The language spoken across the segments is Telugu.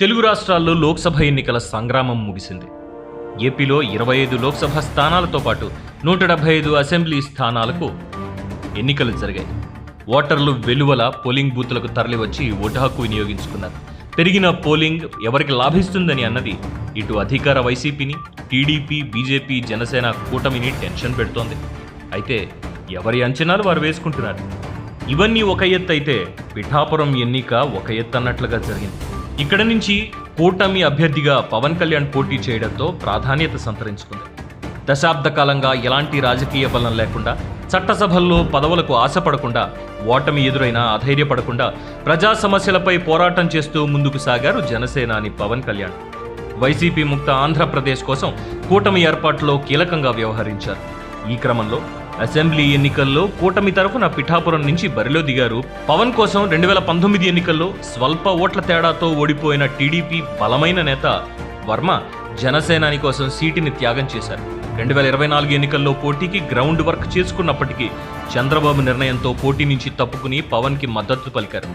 తెలుగు రాష్ట్రాల్లో లోక్సభ ఎన్నికల సంగ్రామం ముగిసింది. ఏపీలో ఇరవై ఐదు లోక్సభ స్థానాలతో పాటు నూట డెబ్బై ఐదు అసెంబ్లీ స్థానాలకు ఎన్నికలు జరిగాయి. ఓటర్లు వెలువల పోలింగ్ బూత్లకు తరలివచ్చి ఓటు హక్కు వినియోగించుకున్నారు. పెరిగిన పోలింగ్ ఎవరికి లాభిస్తుందని అన్నది ఇటు అధికార వైసీపీని టీడీపీ బీజేపీ జనసేన కూటమిని టెన్షన్ పెడుతోంది. అయితే ఎవరి అంచనాలు వారు వేసుకుంటున్నారు? ఇవన్నీ ఒక ఎత్తు అయితే పిఠాపురం ఎన్నిక ఒక ఎత్తు అన్నట్లుగా జరిగింది. ఇక్కడ నుంచి కూటమి అభ్యర్థిగా పవన్ కళ్యాణ్ పోటీ చేయడంతో ప్రాధాన్యత సంతరించుకుంది. దశాబ్ద కాలంగా ఎలాంటి రాజకీయ బలం లేకుండా చట్టసభల్లో పదవులకు ఆశపడకుండా ఓటమి ఎదురైనా అధైర్యపడకుండా ప్రజా సమస్యలపై పోరాటం చేస్తూ ముందుకు సాగారు జనసేనాని పవన్ కళ్యాణ్. వైసీపీ ముక్త ఆంధ్రప్రదేశ్ కోసం కూటమి ఏర్పాటులో కీలకంగా వ్యవహరించారు. ఈ క్రమంలో అసెంబ్లీ ఎన్నికల్లో కూటమి తరఫున పిఠాపురం నుంచి బరిలో దిగారు. పవన్ కోసం రెండు వేల పంతొమ్మిది ఎన్నికల్లో స్వల్ప ఓట్ల తేడాతో ఓడిపోయిన టీడీపీ బలమైన నేత వర్మ జనసేనాని కోసం సీటుని త్యాగం చేశారు. రెండు వేల ఇరవై నాలుగు ఎన్నికల్లో పోటీకి గ్రౌండ్ వర్క్ చేసుకున్నప్పటికీ చంద్రబాబు నిర్ణయంతో పోటీ నుంచి తప్పుకుని పవన్కి మద్దతు పలికారు.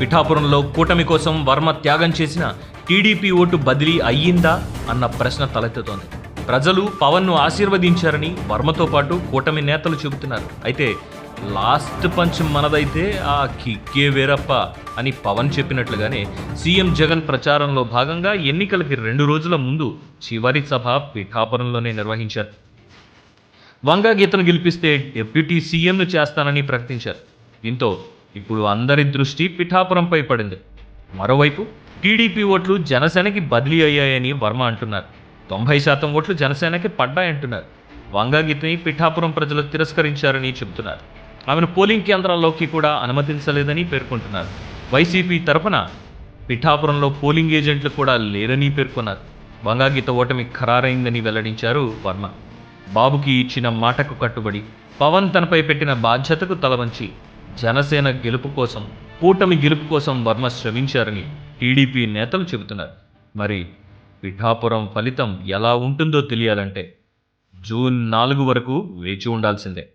పిఠాపురంలో కూటమి కోసం వర్మ త్యాగం చేసిన టీడీపీ ఓటు బదిలీ అయ్యిందా అన్న ప్రశ్న తలెత్తుతోంది. ప్రజలు పవన్ను ఆశీర్వదించారని వర్మతో పాటు కూటమి నేతలు చెబుతున్నారు. అయితే లాస్ట్ పంచ్ మనదైతే ఆ కిక్కే వేరప్ప అని పవన్ చెప్పినట్లుగానే సీఎం జగన్ ప్రచారంలో భాగంగా ఎన్నికలకి రెండు రోజుల ముందు చివరి సభ పిఠాపురంలోనే నిర్వహించారు. వంగా గీతను గెలిపిస్తే డిప్యూటీ సీఎంను చేస్తానని ప్రకటించారు. దీంతో ఇప్పుడు అందరి దృష్టి పిఠాపురంపై పడింది. మరోవైపు టీడీపీ ఓట్లు జనసేనకి బదిలీ అయ్యాయని వర్మ అంటున్నారు. తొంభై శాతం ఓట్లు జనసేనకి పడ్డాయంటున్నారు. వంగా పిఠాపురం ప్రజలు తిరస్కరించారని చెబుతున్నారు. ఆమెను పోలింగ్ కేంద్రాల్లోకి కూడా అనుమతించలేదని పేర్కొంటున్నారు. వైసీపీ తరఫున పిఠాపురంలో పోలింగ్ ఏజెంట్లు కూడా లేరని పేర్కొన్నారు. వంగాగీత ఓటమి ఖరారైందని వెల్లడించారు వర్మ. బాబుకి ఇచ్చిన మాటకు కట్టుబడి పవన్ తనపై పెట్టిన బాధ్యతకు తలవంచి జనసేన గెలుపు కోసం కూటమి గెలుపు కోసం వర్మ శ్రమించారని టీడీపీ నేతలు చెబుతున్నారు. మరి పిఠాపురం ఫలితం ఎలా ఉంటుందో తెలియాలంటే జూన్ నాలుగు వరకు వేచి ఉండాల్సిందే.